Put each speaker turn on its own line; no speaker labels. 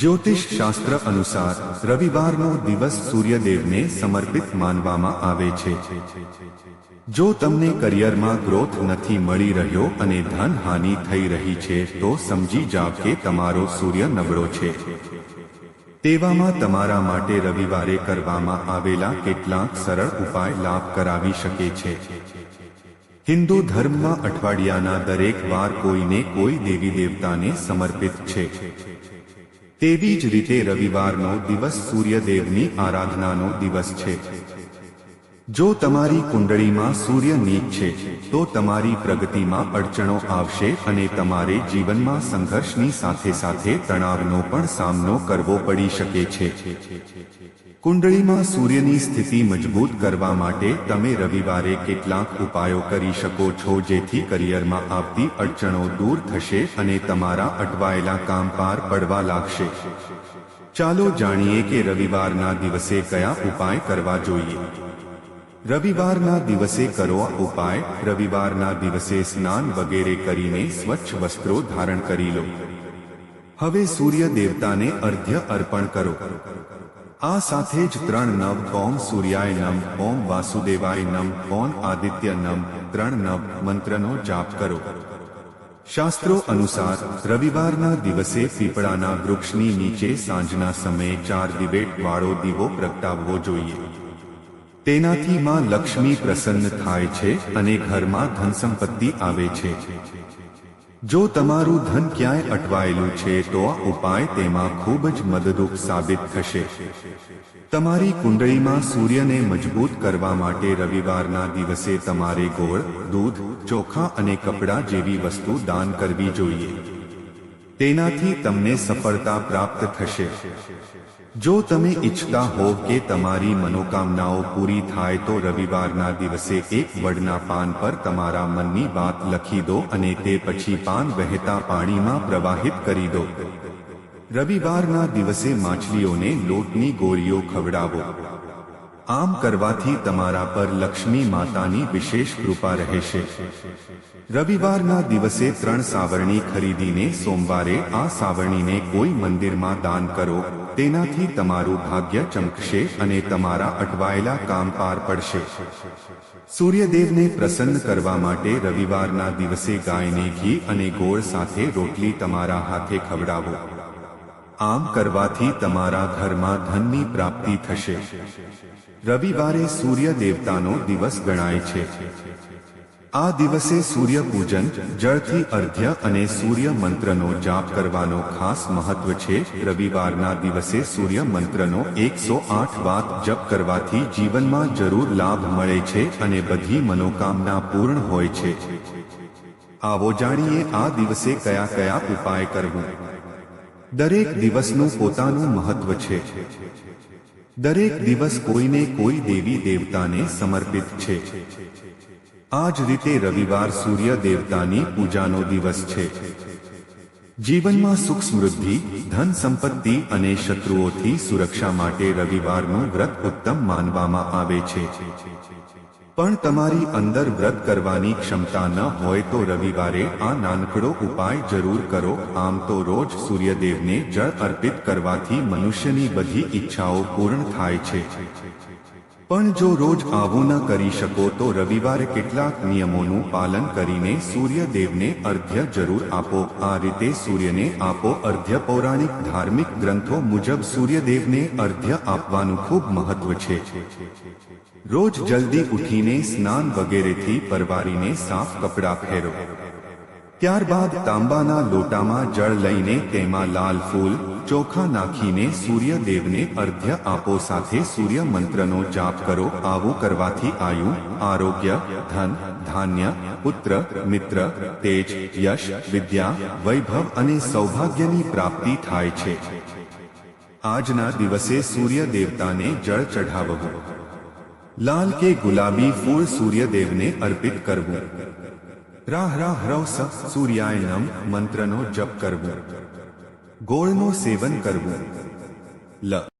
જ્યોતિષ શાસ્ત્ર અનુસાર રવિવારનો દિવસ સૂર્યદેવને સમર્પિત માનવામાં આવે છે. જો તમને કરિયરમાં ગ્રોથ નથી મળી રહ્યો અને ધન હાનિ થઈ રહી છે, તો સમજી જાવ કે તમારો સૂર્ય નબળો છે. તેવામાં તમારા માટે રવિવારે કરવામાં આવેલા કેટલાક સરળ ઉપાય લાભ કરાવી શકે છે. હિન્દુ ધર્મમાં અઠવાડિયાના દરેક વાર કોઈને કોઈ દેવી દેવતાને સમર્પિત છે. તેવી જ રીતે રવિવારનો દિવસ સૂર્યદેવની આરાધનાનો દિવસ છે. જો તમારી કુંડળીમાં સૂર્ય નીચ છે, તો તમારી પ્રગતિમાં અડચણો આવશે અને તમારે જીવનમાં સંઘર્ષની સાથે સાથે તણાવનો પણ સામનો કરવો પડી શકે છે. કુંડળીમાં સૂર્યની સ્થિતિ મજબૂત કરવા માટે તમે રવિવારે કેટલાક ઉપાયો કરી શકો છો, જેથી કરિયરમાં આવતી અડચણો દૂર થશે અને તમારા અટવાયેલા કામ પાર પડવા લાગશે. ચાલો જાણીએ કે રવિવારના દિવસે કયા ઉપાય કરવા જોઈએ. રવિવારના દિવસે કરો ઉપાય. રવિવારના દિવસે સ્નાન વગેરે કરીને સ્વચ્છ વસ્ત્રો ધારણ કરી લો. હવે સૂર્ય દેવતાને અર્ધ્ય અર્પણ કરો. આ સાથે જ ત્રણ નવ ઓમ સૂર્યાય નમ, ઓમ વાસુદેવાય નમ, ઓમ આદિત્ય નમ, ત્રણ નવ મંત્રનો જાપ કરો. શાસ્ત્રો અનુસાર રવિવારના દિવસે પીપળાના વૃક્ષની નીચે સાંજના સમયે ચાર દિવેટ વાળો દીવો પ્રગટાવવો જોઈએ. તેનાથી માં લક્ષ્મી પ્રસન્ન થાય છે અને ઘરમાં ધન સંપત્તિ આવે છે. જો તમારું ધન ક્યાંય અટવાયેલું છે, તો આ ઉપાય તેમાં ખૂબ જ મદદરૂપ સાબિત થશે. તમારી કુંડળીમાં સૂર્યને મજબૂત કરવા માટે રવિવારના દિવસે તમારે ગોળ, દૂધ, ચોખા અને કપડાં જેવી વસ્તુ દાન કરવી જોઈએ. તેનાથી તમને સફળતા પ્રાપ્ત થશે. જો તમે ઈચ્છતા હોવ કે તમારી મનોકામનાઓ પૂરી થાય તો રવિવારના દિવસે એક વડના પાન પર તમારા મનની વાત લખી દો અને તે પછી પાન વહેતા પાણીમાં પ્રવાહિત કરી દો. રવિવારના દિવસે માછલીઓને લોટની ગોળીઓ ખવડાવો. આમ કરવાથી તમારા પર લક્ષ્મી માતાની વિશેષ કૃપા રહેશે. રવિવારના દિવસે ત્રણ સાવરણી ખરીદીને સોમવારે આ સાવરણીને કોઈ મંદિરમાં દાન કરો, તેનાથી તમારું ભાગ્ય ચમકશે અને તમારા અટવાયેલા કામ પાર પડશે. સૂર્યદેવને પ્રસન્ન કરવા માટે રવિવારના દિવસે ગાયને ઘી અને ગોળ સાથે રોટલી તમારા હાથે ખવડાવો. આમ કરવાથી તમારા ઘરમાં ધનની પ્રાપ્તિ થશે. રવિવારે સૂર્ય દેવતાનો દિવસ ગણાય છે. આ દિવસે સૂર્ય પૂજન, જળથી અર્ધ્ય અને સૂર્ય મંત્રનો જાપ કરવાનો ખાસ મહત્વ છે. રવિવારના દિવસે સૂર્ય મંત્રનો એકસો આઠ વાત જપ કરવાથી જીવનમાં જરૂર લાભ મળે છે અને બધી મનોકામના પૂર્ણ હોય છે. આવો જાણીએ આ દિવસે કયા કયા ઉપાય કરવું? દરેક દિવસનું પોતાનું મહત્વ છે. દરેક દિવસ કોઈને કોઈ દેવી દેવતાને સમર્પિત છે. આ જ રીતે રવિવાર સૂર્ય દેવતાની પૂજાનો દિવસ છે. જીવનમાં સુખ સમૃદ્ધિ, ધન સંપત્તિ અને શત્રુઓથી સુરક્ષા માટે રવિવારનું વ્રત ઉત્તમ માનવામાં આવે છે. પણ તમારી અંદર વ્રત કરવાની ક્ષમતા ન હોય તો રવિવારે આ નાનકડો ઉપાય જરૂર કરો. આમ તો રોજ સૂર્યદેવને જળ અર્પિત કરવાથી મનુષ્યની બધી ઈચ્છાઓ પૂર્ણ થાય છે. પણ જો રોજ આવું ન કરી શકો તો રવિવારે કેટલાક નિયમોનું પાલન કરીને સૂર્યદેવને અર્ધ્ય જરૂર આપો. આ રીતે સૂર્યને આપો અર્ધ્ય પૌરાણિક ધાર્મિક ગ્રંથો મુજબ સૂર્યદેવને અર્ધ્ય આપવાનું ખૂબ મહત્વ છે. રોજ જલ્દી ઉઠીને સ્નાન વગેરેથી પરવારીને સાફ કપડાં ફેરો ત્યારબાદ તાંબાના લોટામાં જળ લઈને તેમાં લાલ ફૂલ, ચોખા નાખીને સૂર્યદેવને અર્ધ્ય આપો સાથે સૂર્ય મંત્રનો જાપ કરો. આવું કરવાથી આયુ, આરોગ્ય, ધન, ધાન્ય, પુત્ર, મિત્ર, તેજ, યશ, વિદ્યા, વૈભવ અને સૌભાગ્યની પ્રાપ્તિ થાય છે. આજના દિવસે સૂર્ય દેવતાને જળ ચઢાવવું. લાલ કે ગુલાબી ફૂલ સૂર્યદેવને અર્પિત કરવું. રાહ રાહ રવ સ સૂર્યાય નમ મંત્રનો જપ કરવો. ગોળનું સેવન કરવું. લ.